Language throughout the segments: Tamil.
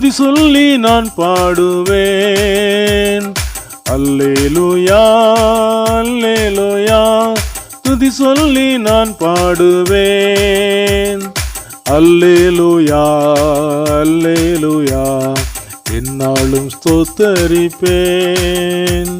துதி சொல்லி நான் பாடுவேன். அல்லேலூயா அல்லேலூயா துதி சொல்லி நான் பாடுவேன். அல்லேலூயா அல்லேலூயா என்னாலும் ஸ்தோத்தரிப்பேன்.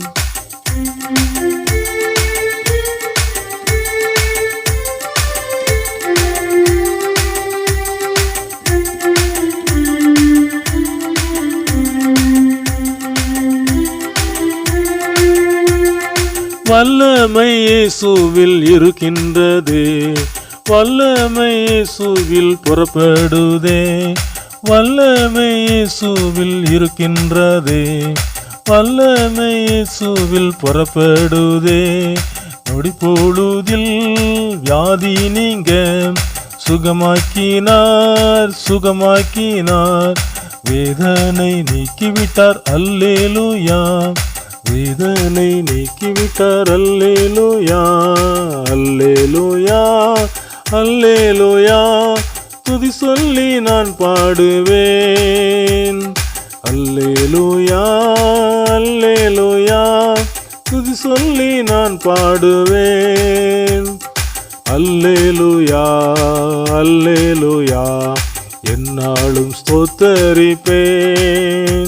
வல்லமை இயேசுவில் இருக்கின்றது. வல்லமை இயேசுவில் புறப்படுதே. வல்லமை இயேசுவில் இருக்கின்றதே. வல்லமை இயேசுவில் புறப்படுதே. நொடி பொழுதில் வியாதி நீங்க சுகமாக்கினார் சுகமாக்கினார். வேதனை நீக்கிவிட்டார் அல்லேலூயா. வேதனை நீக்கிவிட்டார் அல்லேலோயா அல்லேலோயா அல்லேலோயா துதி சொல்லி நான் பாடுவேன். அல்லேலோயா அல்லேலோயா துதி சொல்லி நான் பாடுவேன். அல்லேலுயா அல்லேலுயா என்னாலும் ஸ்தோத்தரிப்பேன்.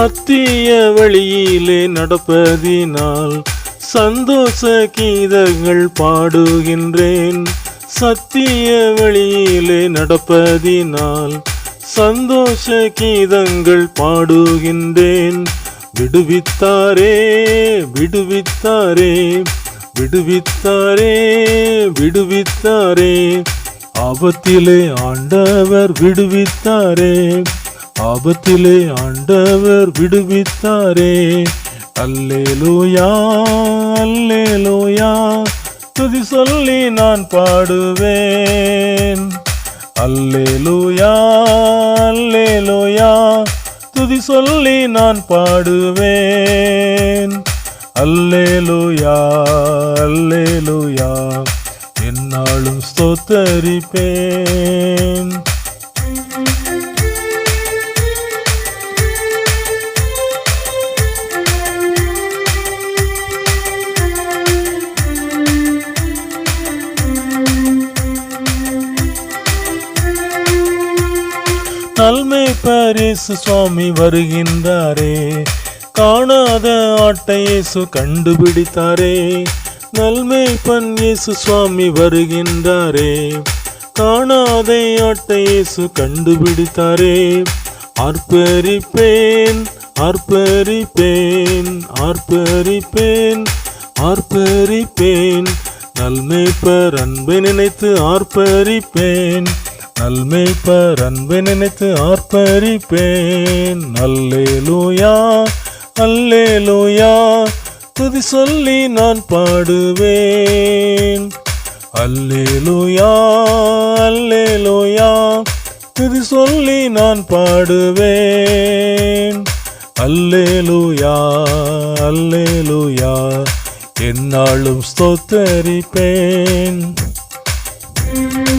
சத்திய வழியிலே நடப்பதினால் சந்தோஷ கீதங்கள் பாடுகின்றேன். சத்திய வழியிலே நடப்பதினால் சந்தோஷ கீதங்கள் பாடுகின்றேன். விடுவித்தாரே விடுவித்தாரே விடுவித்தாரே விடுவித்தாரே. ஆபத்திலே ஆண்டவர் விடுவித்தாரே. ஆபத்திலே ஆண்டவர் விடுவித்தாரே. அல்லேலூயா அல்லேலூயா துதி சொல்லி நான் பாடுவேன். அல்லேலூயா அல்லேலூயா துதி சொல்லி நான் பாடுவேன். அல்லேலூயா அல்லேலூயா என்னாலும் ஸ்தோத்தரிப்பேன். நல்மை பரிசு சுவாமி வருகின்றாரே. காணாத ஆட்டை இயேசு கண்டுபிடித்தாரே. நல்மை பன் இயேசு சுவாமி வருகின்றாரே. காணாத ஆட்டை இயேசு கண்டுபிடித்தாரே. அர்ப்பரிப்பேன் அர்ப்பரிப்பேன் அர்ப்பரிப்பேன் ஆர்ப்பரிப்பேன் நல்மை பர் அன்பை நினைத்து ஆர்ப்பரிப்பேன் நல்மை பர் அன்பை நினைத்து ஆர்ப்பரிப்பேன். அல்லேலூயா அல்லேலூயா துதி சொல்லி நான் பாடுவேன். அல்லேலூயா அல்லேலூயா துதி சொல்லி நான் பாடுவேன். அல்லேலூயா அல்லேலூயா என்னாலும் ஸ்தோத்தரிப்பேன். thank you